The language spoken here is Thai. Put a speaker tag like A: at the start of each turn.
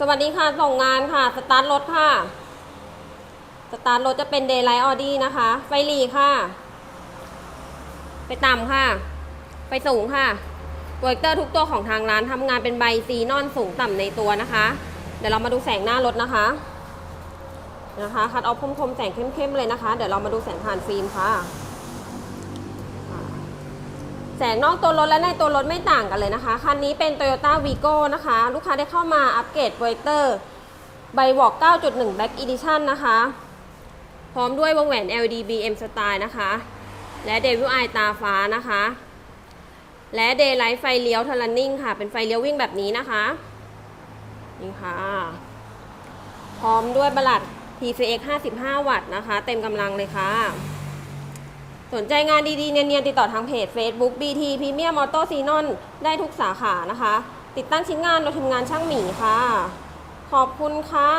A: สวัสดีค่ะ ส่งงานค่ะ สตาร์ทรถค่ะ สตาร์ทรถจะเป็น Daylight Audi นะคะ ไฟหลีค่ะ ไปต่ำค่ะ ไปสูงค่ะโปรเจคเตอร์ทุกตัวของทางร้านทำงานเป็นใบซีนอนสูงต่ำในตัวนะคะ เดี๋ยวเรามาดูแสงหน้ารถนะคะ นะคะ คัดเอาคมๆแสงเข้มๆเลยนะคะ เดี๋ยวเรามาดูแสงผ่านฟิล์มค่ะ แสงนอกตัวรถและในตัวรถไม่ต่างกันเลยนะคะ คันนี้เป็น Toyota Vigo นะคะ ลูกค้าได้เข้ามาอัปเกรดโปรเจคเตอร์ใบวอก 9.1 Black Edition นะคะ พร้อมด้วยวงแหวน LED BM Style นะคะ และ Devil Eye ตาฟ้านะคะ และ Daylight ไฟเลี้ยว Turning ค่ะ เป็นไฟเลี้ยววิ่งแบบนี้นะคะ นี่ค่ะ พร้อมด้วยบลัด TCX 55 วัตต์นะคะ เต็มกำลังเลยค่ะ สนใจงานดีๆ เนียนๆ ติดต่อทางเพจ Facebook BT Premium Auto s e n o n ได้ทุกสาขานะคะ ติดตั้งชิ้นงานโดยทีมงานช่างหมีค่ะ ขอบคุณค่ะ